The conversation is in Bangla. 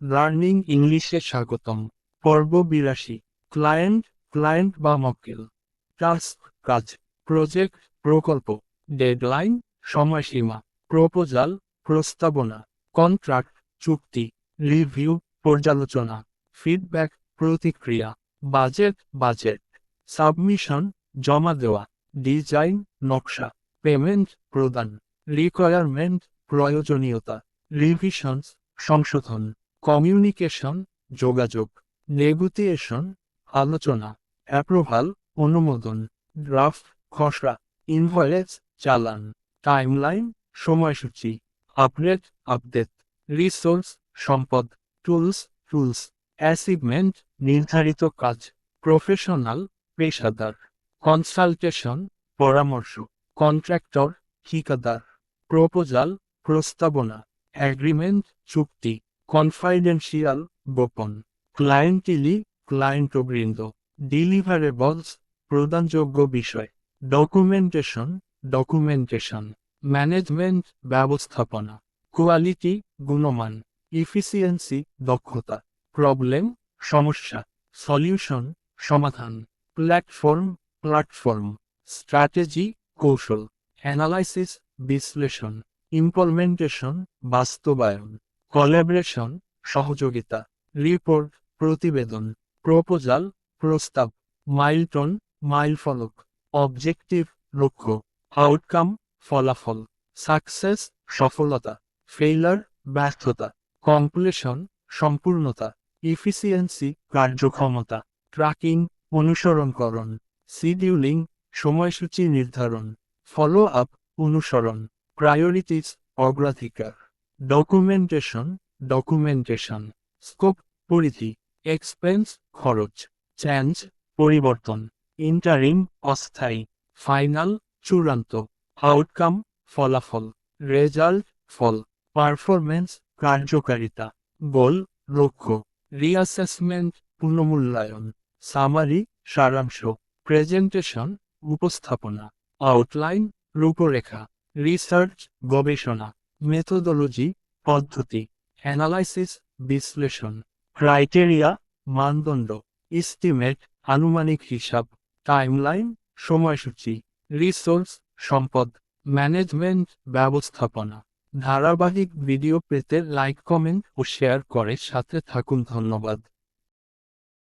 লার্নিং ইংলিশে স্বাগতম। পর্ব বিরাশি ক্লায়েন্ট ক্লায়েন্ট বা মক্কেল। টাস্ক কাজ। প্রজেক্ট প্রকল্প। ডেডলাইন সময়সীমা। প্রপোজাল প্রস্তাবনা। কন্ট্রাক্ট চুক্তি। রিভিউ পর্যালোচনা। ফিডব্যাক প্রতিক্রিয়া। বাজেট বাজেট সাবমিশন জমা দেওয়া। ডিজাইন নকশা। পেমেন্ট প্রদান। রিকোয়ারমেন্ট প্রয়োজনীয়তা। রিভিশনস সংশোধন। কমিউনিকেশন, যোগাযোগ, নেগোটিয়েশন, আলোচনা, অ্যাপ্রুভাল, অনুমোদন, ড্রাফট, খসড়া, ইনভয়েস, চালান, টাইমলাইন, সময়সূচি, আপডেট আপডেট, রিসোর্স, সম্পদ, টুলস টুলস, অ্যাচিভমেন্ট, নির্ধারিত কাজ, প্রফেশনাল, পেশাদার, কনসালটেশন, পরামর্শ, কন্ট্রাক্টর, ঠিকাদার, প্রপোজাল, প্রস্তাবনা, অ্যাগ্রিমেন্ট, চুক্তি। কনফাইডেন্সিয়াল গোপন ক্লায়েন্টিলি ক্লায়েন্টবৃন্দ ডিলিভারেবলস প্রদানযোগ্য বিষয় ডকুমেন্টেশন ডকুমেন্টেশন ম্যানেজমেন্ট ব্যবস্থাপনা কোয়ালিটি গুণমান ইফিসিয়েন্সি দক্ষতা প্রবলেম সমস্যা সলিউশন সমাধান প্ল্যাটফর্ম প্ল্যাটফর্ম স্ট্র্যাটেজি কৌশল অ্যানালাইসিস বিশ্লেষণ ইমপ্লমেন্টেশন বাস্তবায়ন কলাবরেশন সহযোগিতা রিপোর্ট প্রতিবেদন প্রপোজাল প্রস্তাব মাইলটন মাইলফলক অবজেক্টিভ লক্ষ্য আউটকাম ফলাফল সাকসেস সফলতা ফেইলার ব্যর্থতা কমপ্লিশন সম্পূর্ণতা ইফিসিয়েন্সি কার্যক্ষমতা ট্র্যাকিং অনুসরণকরণ শিডিউলিং সময়সূচি নির্ধারণ ফলো আপ অনুসরণ প্রায়োরিটিস অগ্রাধিকার। ডকুমেন্টেশন ডকুমেন্টেশন স্কোপ পরিধি এক্সপেন্স খরচ চেঞ্জ পরিবর্তন ইন্টারিম অস্থায়ী ফাইনাল চূড়ান্ত আউটকাম ফলাফল রেজাল্ট ফল পারফরমেন্স কার্যকারিতা গোল লক্ষ্য রিঅ্যাসেসমেন্ট পুনমূল্যায়ন সামারি সারাংশ প্রেজেন্টেশন উপস্থাপনা আউটলাইন রূপরেখা রিসার্চ গবেষণা মেথোডোলজি পদ্ধতি অ্যানালাইসিস বিশ্লেষণ ক্রাইটেরিয়া মানদণ্ড ইস্টিমেট আনুমানিক হিসাব টাইমলাইন সময়সূচি রিসোর্স সম্পদ ম্যানেজমেন্ট ব্যবস্থাপনা। ধারাবাহিক ভিডিও পেতে লাইক কমেন্ট ও শেয়ার করে সাথে থাকুন। ধন্যবাদ।